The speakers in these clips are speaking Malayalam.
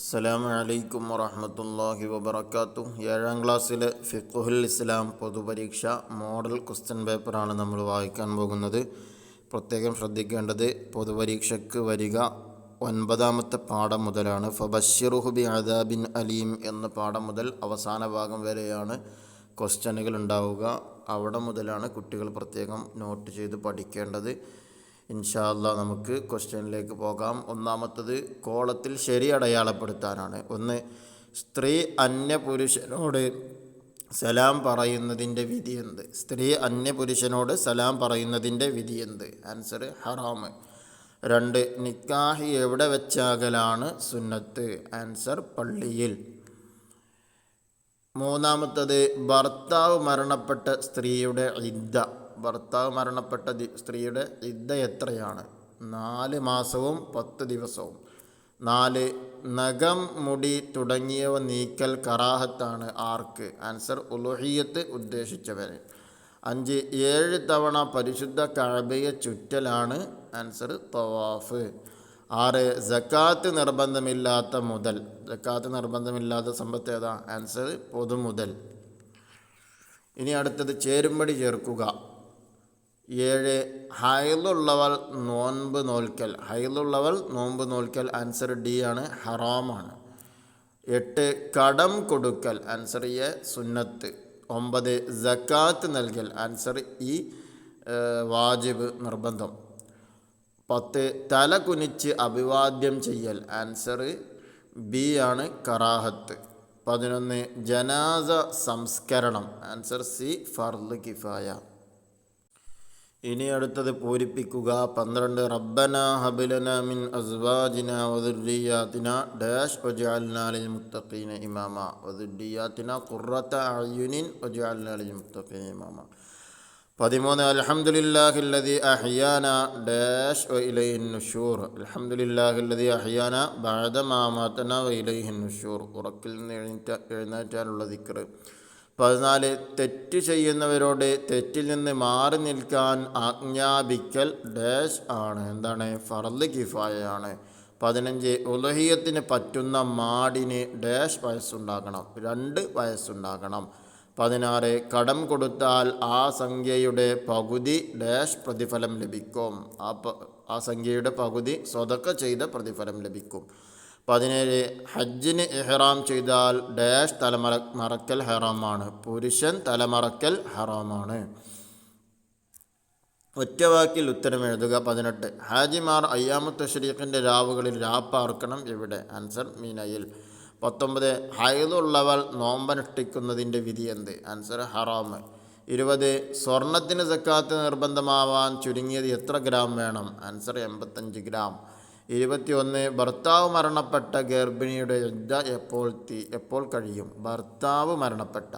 അസ്സലാമു അലൈക്കും വറഹമത്തല്ലാഹി വബർക്കാത്തു ഏഴാം ക്ലാസ്സിലെ ഫിഖുൽ ഇസ്ലാം പൊതുപരീക്ഷ മോഡൽ ക്വസ്റ്റ്യൻ പേപ്പറാണ് നമ്മൾ വായിക്കാൻ പോകുന്നത്. പ്രത്യേകം ശ്രദ്ധിക്കേണ്ടത് പൊതുപരീക്ഷയ്ക്ക് വരിക ഒൻപതാമത്തെ പാഠം മുതലാണ്. ഫബഷിറുഹുബി അദാബിൻ അലീം എന്ന പാഠം മുതൽ അവസാന ഭാഗം വരെയാണ് ക്വസ്റ്റ്യനുകൾ ഉണ്ടാവുക. അവിടെ മുതലാണ് കുട്ടികൾ പ്രത്യേകം നോട്ട് ചെയ്ത് പഠിക്കേണ്ടത്. ഇൻഷാല്ല നമുക്ക് ക്വസ്റ്റ്യനിലേക്ക് പോകാം. ഒന്നാമത്തത് കോളത്തിൽ ശരി അടയാളപ്പെടുത്താനാണ്. ഒന്ന് സ്ത്രീ അന്യപുരുഷനോട് സലാം പറയുന്നതിന്റെ വിധി എന്ത്? സ്ത്രീ അന്യപുരുഷനോട് സലാം പറയുന്നതിന്റെ വിധി എന്ത്? ആൻസർ ഹറാം. രണ്ട് നിക്കാഹി എവിടെ വെച്ചാകലാണ് സുന്നത്ത്? ആൻസർ പള്ളിയിൽ. മൂന്നാമത്തത് ഭർത്താവ് മരണപ്പെട്ട സ്ത്രീയുടെ ഇദ്ദ. ഭർത്താവ് മരണപ്പെട്ട സ്ത്രീയുടെ ഇദ്ദ എത്രയാണ്? നാല് മാസവും പത്ത് ദിവസവും. നാല് നഖം മുടി തുടങ്ങിയവ നീക്കൽ കറാഹത്താണ് ആർക്ക്? ആൻസർ ഉലുഹിയത്ത് ഉദ്ദേശിച്ചവരെ അഞ്ച് ഏഴ് തവണ പരിശുദ്ധ കഴബയെ ചുറ്റലാണ്. ആൻസർ തവാഫ്. ആറ് ജക്കാത്ത് നിർബന്ധമില്ലാത്ത മുതൽ. ജക്കാത്ത് നിർബന്ധമില്ലാത്ത സമ്പത്ത് ഏതാ? ആൻസർ പൊതുമുതൽ. ഇനി അടുത്തത് ചേരുംപടി ചേർക്കുക. ഏഴ്. ഹൈലുള്ളവൾ നോൻപ് നോൽക്കൽ. ഹൈലുള്ളവൾ നോമ്പ് നോൽക്കൽ. ആൻസർ ഡി ആണ്. ഹറാമാണ്. എട്ട്. കടം കൊടുക്കൽ. Answer A. സുന്നത്ത്. ഒമ്പത്. ജക്കാത്ത് നൽകൽ. Answer E. വാജിബ് നിർബന്ധം. പത്ത്. തല കുനിച്ച് അഭിവാദ്യം ചെയ്യൽ. ആൻസർ ബി ആണ്. കറാഹത്ത്. പതിനൊന്ന്. ജനാസ സംസ്കരണം. Answer C. ഫർദ് കിഫായ. ഇനി അടുത്തത് പൂരിപ്പിക്കുക. പന്ത്രണ്ട് റബ്ബന ഹബിലന മിൻ അസ്വാജിന വദുർരിയാത്തിന ഡാഷ് ഒജാലിനാലിൽ മുത്തഖീന ഇമാമ. വദുർരിയാത്തിന ഖുറത്ത അയുനിൻ ഒജാലിനാലിൽ മുത്തഖീന ഇമാമ. പതിമൂന്ന് അലഹമുല്ലാഹില്ലതി അഹിയാന ഡാഷ് വ ഇലൈഹിൻ നുഷൂർ. അലഹമുല്ലാഹില്ലതി അഹിയാന ബഅദ മാ മാതന വ ഇലൈഹിൻ നുഷൂർ. ഉറക്കിൽ നിന്ന് എഴുന്നേറ്റ എഴുന്നേറ്റാനുള്ള ദിക്ർ പതിനാല് തെറ്റ് ചെയ്യുന്നവരോട് തെറ്റിൽ നിന്ന് മാറി നിൽക്കാൻ ആജ്ഞാപിക്കൽ ഡാഷ് ആണ്. എന്താണ്? ഫർദ് കിഫായയാണ്. പതിനഞ്ച് ഉലഹിയത്തിന് പറ്റുന്ന മാടിന് ഡാഷ് വയസ്സുണ്ടാകണം. രണ്ട് വയസ്സുണ്ടാകണം. പതിനാറ് കടം കൊടുത്താൽ ആ സംഖ്യയുടെ പകുതി ഡാഷ് പ്രതിഫലം ലഭിക്കും. ആ ആ സംഖ്യയുടെ പകുതി സ്വതക്ക ചെയ്ത പ്രതിഫലം ലഭിക്കും. പതിനേഴ് ഹജ്ജിന് ഇഹ്റാം ചെയ്താൽ ഡാഷ് തലമറ മറക്കൽ ഹറാമാണ്. പുരുഷൻ തലമറക്കൽ ഹറാമാണ്. ഒറ്റവാക്കിൽ ഉത്തരം എഴുതുക പതിനെട്ട്. ഹാജിമാർ അയ്യാമത്ത് ഷരീഖിന്റെ രാവുകളിൽ രാപ്പാർക്കണം എവിടെ ആൻസർ മീനയിൽ. പത്തൊമ്പത് ഹൈദുള്ളവൾ നോമ്പനുഷ്ഠിക്കുന്നതിന്റെ വിധി എന്ത്? ആൻസർ ഹറാം. ഇരുപത് സ്വർണത്തിന് സക്കാത്ത് നിർബന്ധമാവാൻ ചുരുങ്ങിയത് എത്ര ഗ്രാം വേണം? ആൻസർ എൺപത്തഞ്ച് ഗ്രാം. ഇരുപത്തിയൊന്ന് ഭർത്താവ് മരണപ്പെട്ട ഗർഭിണിയുടെ ശ്രദ്ധ എപ്പോൾ തീ എപ്പോൾ കഴിയും? ഭർത്താവ് മരണപ്പെട്ട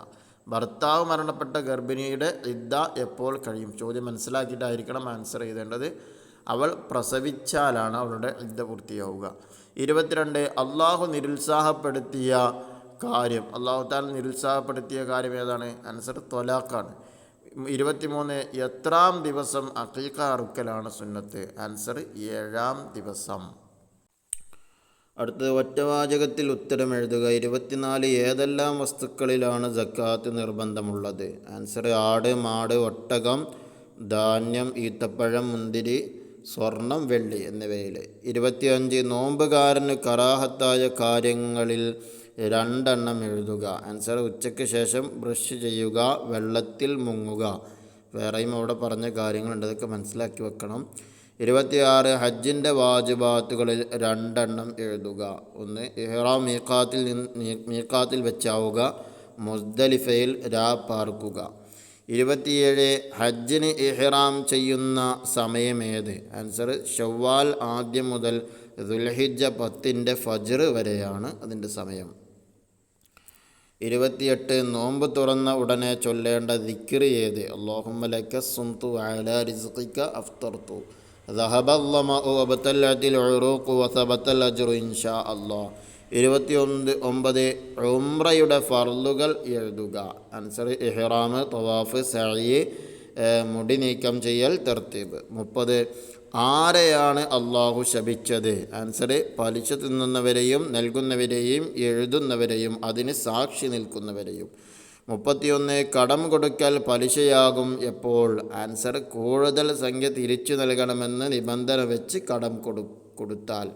ഭർത്താവ് മരണപ്പെട്ട ഗർഭിണിയുടെ ഇദ്ദ എപ്പോൾ കഴിയും? ചോദ്യം മനസ്സിലാക്കിയിട്ടായിരിക്കണം ആൻസർ ചെയ്തേണ്ടത്. അവൾ പ്രസവിച്ചാലാണ് അവളുടെ ഇദ്ദ പൂർത്തിയാവുക. ഇരുപത്തിരണ്ട് അള്ളാഹു നിരുത്സാഹപ്പെടുത്തിയ കാര്യം. അള്ളാഹു താൽ നിരുത്സാഹപ്പെടുത്തിയ കാര്യം ഏതാണ്? ആൻസർ തൊലാഖാണ്. ഇരുപത്തിമൂന്ന് എത്രാം ദിവസം അക്കീക്ക അറുക്കലാണ് സുന്നത്ത്? ആൻസർ ഏഴാം ദിവസം. അടുത്തത് ഒറ്റവാചകത്തിൽ ഉത്തരം എഴുതുക. ഇരുപത്തിനാല് ഏതെല്ലാം വസ്തുക്കളിലാണ് ജക്കാത്ത് നിർബന്ധമുള്ളത്? ആൻസർ ആട് മാട് ഒട്ടകം ധാന്യം ഈത്തപ്പഴം മുന്തിരി സ്വർണം വെള്ളി എന്നിവയിൽ. ഇരുപത്തിയഞ്ച് നോമ്പുകാരന് കറാഹത്തായ കാര്യങ്ങളിൽ രണ്ടെണ്ണം എഴുതുക. ആൻസർ ഉച്ചയ്ക്ക് ശേഷം ബ്രഷ് ചെയ്യുക. വെള്ളത്തിൽ മുങ്ങുക. വേറെയും അവിടെ പറഞ്ഞ കാര്യങ്ങളുണ്ട്. അതൊക്കെ മനസ്സിലാക്കി വെക്കണം. ഇരുപത്തിയാറ് ഹജ്ജിന്റെ വാജിബാത്തുകളിൽ രണ്ടെണ്ണം എഴുതുക. ഒന്ന് ഇഹ്റാം മീക്കാത്തിൽ നിന്ന് മീക്കാത്തിൽ വെച്ചാവുക. മുസ്ദലിഫയിൽ രാ പാർക്കുക. ഇരുപത്തിയേഴ് ഹജ്ജിന് ഇഹ്റാം ചെയ്യുന്ന സമയമേത്? ആൻസർ ഷവ്വാൽ ആദ്യം മുതൽ ദുൽഹിജ്ജ പത്തിന്റെ ഫജ്ർ വരെയാണ് അതിന്റെ സമയം. ഇരുപത്തിയെട്ട് നോമ്പ് തുറന്ന ഉടനെ ചൊല്ലേണ്ട ദിക്രി ഏത്? അള്ളാഹുമ്മലക്ക ഇരുപത്തിയൊന്ന് ഒമ്പത് ഉംറയുടെ ഫർലുകൾ എഴുതുക. അൻസർ ഇഹ്റാം തവാഫ് സഴി മുടി നീക്കം ചെയ്യൽ തർത്തീബ്. മുപ്പത് ആരെയാണ് അള്ളാഹു ശപിച്ചത്? ആൻസർ പലിശ തിന്നുന്നവരെയും നൽകുന്നവരെയും എഴുതുന്നവരെയും അതിന് സാക്ഷി നിൽക്കുന്നവരെയും. മുപ്പത്തിയൊന്ന് കടം കൊടുക്കൽ പലിശയാകും എപ്പോൾ? ആൻസർ കൂടുതൽ സംഖ്യ തിരിച്ചു നൽകണമെന്ന് നിബന്ധന വെച്ച് കടം കൊടു കൊടുത്താൽ.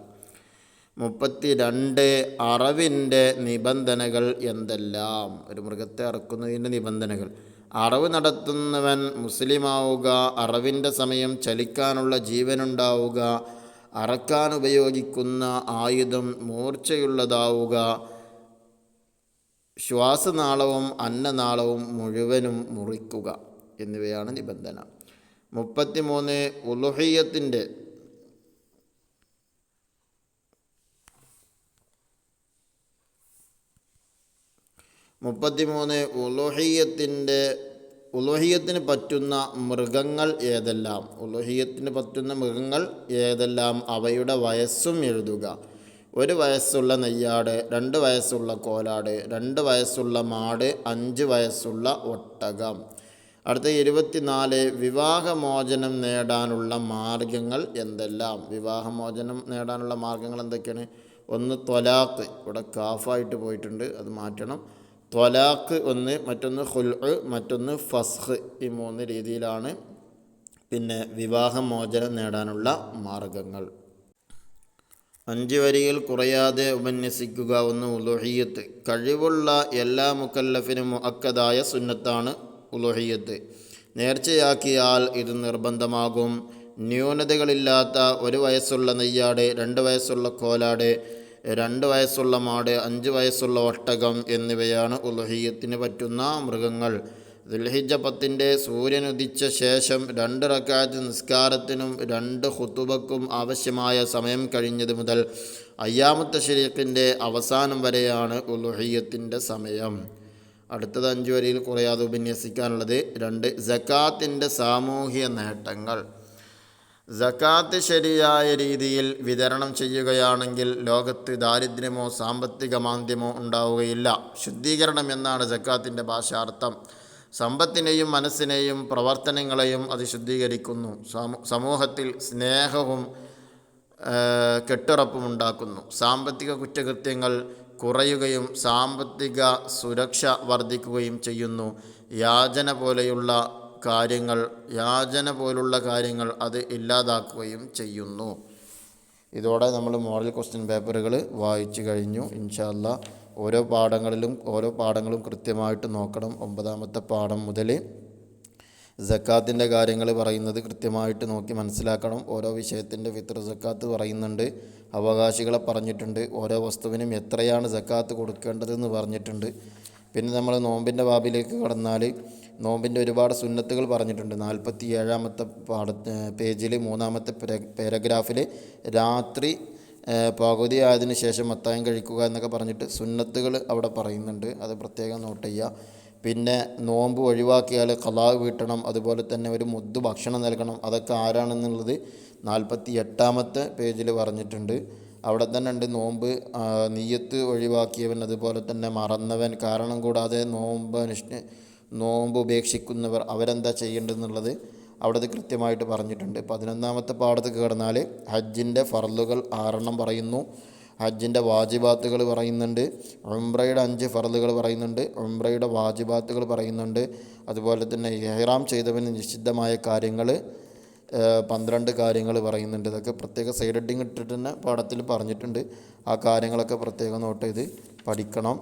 മുപ്പത്തി രണ്ട് അറവിന്റെ നിബന്ധനകൾ എന്തെല്ലാം? ഒരു മൃഗത്തെ അറക്കുന്നതിന്റെ നിബന്ധനകൾ. അറവ് നടത്തുന്നവൻ മുസ്ലിമാവുക അറവിന്റെ സമയം ചലിക്കാനുള്ള ജീവനുണ്ടാവുക അറക്കാൻ ഉപയോഗിക്കുന്ന ആയുധം മൂർച്ചയുള്ളതാവുക ശ്വാസനാളവും അന്നനാളവും മുഴുവനും മുറിക്കുക എന്നിവയാണ് നിബന്ധന. മുപ്പത്തിമൂന്ന് ഉലുഹയ്യത്തിന്റെ മുപ്പത്തിമൂന്ന് ഉലോഹിയത്തിന്റെ ഉലോഹിയത്തിന് പറ്റുന്ന മൃഗങ്ങൾ ഏതെല്ലാം? ഉലോഹിയത്തിന് പറ്റുന്ന മൃഗങ്ങൾ ഏതെല്ലാം? അവയുടെ വയസ്സും എഴുതുക. ഒരു വയസ്സുള്ള നെയ്യാട് രണ്ട് വയസ്സുള്ള കോലാട് രണ്ട് വയസ്സുള്ള മാട് അഞ്ച് വയസ്സുള്ള ഒട്ടകം. അടുത്ത ഇരുപത്തിനാല് വിവാഹമോചനം നേടാനുള്ള മാർഗങ്ങൾ എന്തെല്ലാം? വിവാഹമോചനം നേടാനുള്ള മാർഗങ്ങൾ എന്തൊക്കെയാണ്? ഒന്ന് ത്വലാഖ് ഇവിടെ കാഫായിട്ട് പോയിട്ടുണ്ട് അത് മാറ്റണം. ത്വലാഖ് ഒന്ന് മറ്റൊന്ന് ഹുൽ മറ്റൊന്ന് ഫസ്ഹ് ഈ മൂന്ന് രീതിയിലാണ് പിന്നെ വിവാഹമോചനം നേടാനുള്ള മാർഗങ്ങൾ. അഞ്ച് വരിയിൽ കുറയാതെ ഉപന്യസിക്കുക ഒന്ന് ഉലുഹിയത്ത് കഴിവുള്ള എല്ലാ മുക്കല്ലഫിനും അക്കതായ സുന്നത്താണ് ഉലുഹിയത്ത് നേർച്ചയാക്കിയാൽ ഇത് നിർബന്ധമാകും. ന്യൂനതകളില്ലാത്ത ഒരു വയസ്സുള്ള നെയ്യാട് രണ്ട് വയസ്സുള്ള കോലാട് രണ്ട് വയസ്സുള്ള മാട് അഞ്ച് വയസ്സുള്ള ഒട്ടകം എന്നിവയാണ് ഉലുഹിയത്തിന് പറ്റുന്ന മൃഗങ്ങൾ. ദുൽഹിജ പത്തിന്റെ സൂര്യനുദിച്ച ശേഷം രണ്ട് റക്കാത്ത് നിസ്കാരത്തിനും രണ്ട് ഹുത്തുബക്കും ആവശ്യമായ സമയം കഴിഞ്ഞത് മുതൽ അയ്യാമത്തെ ശരീരത്തിന്റെ അവസാനം വരെയാണ് ഉലുഹിയത്തിന്റെ സമയം. അടുത്തത് അഞ്ചു വരിയിൽ കുറയാതെ ഉപന്യസിക്കാനുള്ളത് രണ്ട് ജക്കാത്തിന്റെ സാമൂഹിക നേട്ടങ്ങൾ. ജക്കാത്ത് ശരിയായ രീതിയിൽ വിതരണം ചെയ്യുകയാണെങ്കിൽ ലോകത്ത് ദാരിദ്ര്യമോ സാമ്പത്തിക മാന്ദ്യമോ ഉണ്ടാവുകയില്ല. ശുദ്ധീകരണം എന്നാണ് ജക്കാത്തിന്റെ ഭാഷാർത്ഥം സമ്പത്തിനെയും മനസ്സിനെയും പ്രവർത്തനങ്ങളെയും അത് ശുദ്ധീകരിക്കുന്നു. സമൂഹത്തിൽ സ്നേഹവും കെട്ടുറപ്പും ഉണ്ടാക്കുന്നു. സാമ്പത്തിക കുറ്റകൃത്യങ്ങൾ കുറയുകയും സാമ്പത്തിക സുരക്ഷ വർദ്ധിക്കുകയും ചെയ്യുന്നു. യാചന പോലെയുള്ള കാര്യങ്ങൾ യാചന പോലുള്ള കാര്യങ്ങൾ അത് ഇല്ലാതാക്കുകയും ചെയ്യുന്നു. ഇതോടെ നമ്മൾ മോറൽ ക്വസ്റ്റ്യൻ പേപ്പറുകൾ വായിച്ചു കഴിഞ്ഞു. ഇൻഷാല്ല ഓരോ പാഠങ്ങളിലും ഓരോ പാഠങ്ങളും കൃത്യമായിട്ട് നോക്കണം. ഒമ്പതാമത്തെ പാഠം മുതൽ ജക്കാത്തിന്റെ കാര്യങ്ങൾ പറയുന്നത് കൃത്യമായിട്ട് നോക്കി മനസ്സിലാക്കണം. ഓരോ വിഷയത്തിന്റെ ഫിത്ര ജക്കാത്ത് പറയുന്നുണ്ട്. അവകാശികളെ പറഞ്ഞിട്ടുണ്ട്. ഓരോ വസ്തുവിനും എത്രയാണ് ജക്കാത്ത് കൊടുക്കേണ്ടതെന്ന് പറഞ്ഞിട്ടുണ്ട്. പിന്നെ നമ്മൾ നോമ്പിന്റെ ബാബിലേക്ക് കടന്നാൽ നോമ്പിന്റെ ഒരുപാട് സുന്നത്തുകൾ പറഞ്ഞിട്ടുണ്ട്. നാൽപ്പത്തി ഏഴാമത്തെ പാഠ പേജിൽ മൂന്നാമത്തെ പാരഗ്രാഫിൽ രാത്രി പകുതി ആയതിനു ശേഷം മത്തായം കഴിക്കുക എന്നൊക്കെ പറഞ്ഞിട്ട് സുന്നത്തുകൾ അവിടെ പറയുന്നുണ്ട്. അത് പ്രത്യേകം നോട്ട് ചെയ്യുക. പിന്നെ നോമ്പ് ഒഴിവാക്കിയാൽ കലാവ് വീട്ടണം അതുപോലെ തന്നെ ഒരു മുദ്ദ് ഭക്ഷണം നൽകണം. അതൊക്കെ ആരാണെന്നുള്ളത് നാൽപ്പത്തി എട്ടാമത്തെ പേജിൽ പറഞ്ഞിട്ടുണ്ട്. അവിടെ തന്നെ ഉണ്ട് നോമ്പ് നീയത്ത് ഒഴിവാക്കിയവൻ അതുപോലെ തന്നെ മറന്നവൻ. കാരണം കൂടാതെ നോമ്പ് അനുഷ്ഠ നോമ്പ് ഉപേക്ഷിക്കുന്നവർ അവരെന്താ ചെയ്യേണ്ടതെന്നുള്ളത് അവിടെ അത് കൃത്യമായിട്ട് പറഞ്ഞിട്ടുണ്ട്. പതിനൊന്നാമത്തെ പാഠത്ത് കിടന്നാൽ ഹജ്ജിന്റെ ഫറലുകൾ ആറെണ്ണം പറയുന്നു. ഹജ്ജിന്റെ വാജിബാത്തുകൾ പറയുന്നുണ്ട്. ഉംറയുടെ അഞ്ച് ഫറലുകൾ പറയുന്നുണ്ട്. ഉംറയുടെ വാജിബാത്തുകൾ പറയുന്നുണ്ട്. അതുപോലെ തന്നെ ഇഹ്റാം ചെയ്തവന് നിഷിദ്ധമായ കാര്യങ്ങൾ പന്ത്രണ്ട് കാര്യങ്ങൾ പറയുന്നുണ്ട്. ഇതൊക്കെ പ്രത്യേക സൈഡ് ഹെഡിങ് ഇട്ടിട്ട് തന്നെ പാഠത്തിൽ പറഞ്ഞിട്ടുണ്ട്. ആ കാര്യങ്ങളൊക്കെ പ്രത്യേകം നോട്ട് ചെയ്ത് പഠിക്കണം.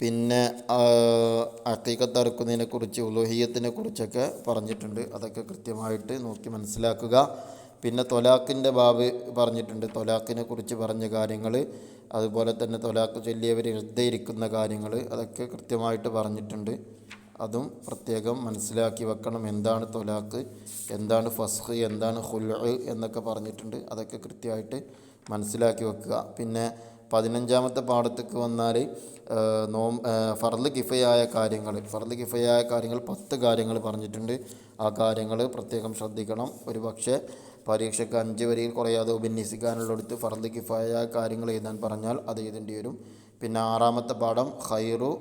പിന്നെ അക്കൈക്ക തറക്കുന്നതിനെ കുറിച്ച് ഉലോഹിയത്തിനെ കുറിച്ചൊക്കെ പറഞ്ഞിട്ടുണ്ട്. അതൊക്കെ കൃത്യമായിട്ട് നോക്കി മനസ്സിലാക്കുക. പിന്നെ തൊലാക്കിന്റെ ബാബ് പറഞ്ഞിട്ടുണ്ട്. തൊലാക്കിനെ കുറിച്ച് പറഞ്ഞ കാര്യങ്ങൾ അതുപോലെ തന്നെ തൊലാക്ക് ചൊല്ലിയവർ ഹൃദയിരിക്കുന്ന കാര്യങ്ങൾ അതൊക്കെ കൃത്യമായിട്ട് പറഞ്ഞിട്ടുണ്ട്. അതും പ്രത്യേകം മനസ്സിലാക്കി വെക്കണം. എന്താണ് തൊലാക്ക് എന്താണ് ഫസ്ഖ്? എന്താണ് ഹുൽ എന്നൊക്കെ പറഞ്ഞിട്ടുണ്ട്. അതൊക്കെ കൃത്യമായിട്ട് മനസ്സിലാക്കി വെക്കുക. പിന്നെ പതിനഞ്ചാമത്തെ പാഠത്തേക്ക് വന്നാൽ നോം ഫർദ് കിഫയായ കാര്യങ്ങൾ. ഫർദ് കിഫയായ കാര്യങ്ങൾ പത്ത് കാര്യങ്ങൾ പറഞ്ഞിട്ടുണ്ട്. ആ കാര്യങ്ങൾ പ്രത്യേകം ശ്രദ്ധിക്കണം. ഒരു പക്ഷേ പരീക്ഷയ്ക്ക് അഞ്ച് വരിയിൽ കുറയാതെ ഉപന്യസിക്കാനുള്ളടുത്ത് ഫർദ് കിഫായ കാര്യങ്ങൾ എഴുതാൻ പറഞ്ഞാൽ അത് എഴുതേണ്ടി വരും. പിന്നെ ആറാമത്തെ പാഠം ഹൈറു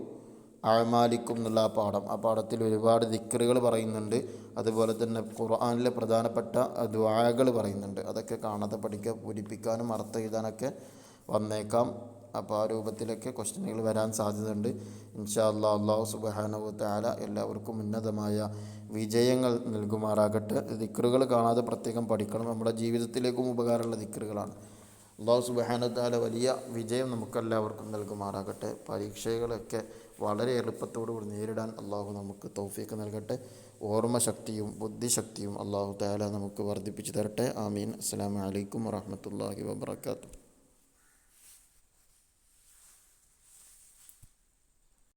അഴമാലിക്കും എന്നുള്ള ആ പാഠം. ആ പാഠത്തിൽ ഒരുപാട് ദിക്കറുകൾ പറയുന്നുണ്ട്. അതുപോലെ തന്നെ ഖുർആാനിലെ പ്രധാനപ്പെട്ട ദ്വാകൾ പറയുന്നുണ്ട്. അതൊക്കെ കാണാതെ പഠിക്കുക പൂരിപ്പിക്കാനും അർത്ഥം എഴുതാനൊക്കെ വന്നേക്കാം. അപ്പോൾ ആ രൂപത്തിലൊക്കെ ക്വസ്റ്റ്യനുകൾ വരാൻ സാധ്യതയുണ്ട്. ഇൻഷാ അല്ലാ അള്ളാഹു സുബാനവു താല എല്ലാവർക്കും ഉന്നതമായ വിജയങ്ങൾ നൽകുമാറാകട്ടെ. ദിക്കറുകൾ കാണാതെ പ്രത്യേകം പഠിക്കണം. നമ്മുടെ ജീവിതത്തിലേക്കും ഉപകാരമുള്ള ദിക്കറുകളാണ് അള്ളാഹു സുബാനത്താല വലിയ വിജയം നമുക്കെല്ലാവർക്കും നൽകുമാറാകട്ടെ. പരീക്ഷകളൊക്കെ വളരെ എളുപ്പത്തോടുകൂടി നേരിടാൻ അള്ളാഹു നമുക്ക് തൗഫീക്ക് നൽകട്ടെ. ഓർമ്മശക്തിയും ബുദ്ധിശക്തിയും അള്ളാഹു താല നമുക്ക് വർദ്ധിപ്പിച്ചു തരട്ടെ. ആമീൻ. അസ്സാം വലൈക്കും വാഹമത്തല്ലാഹി വാബർക്കാത്തു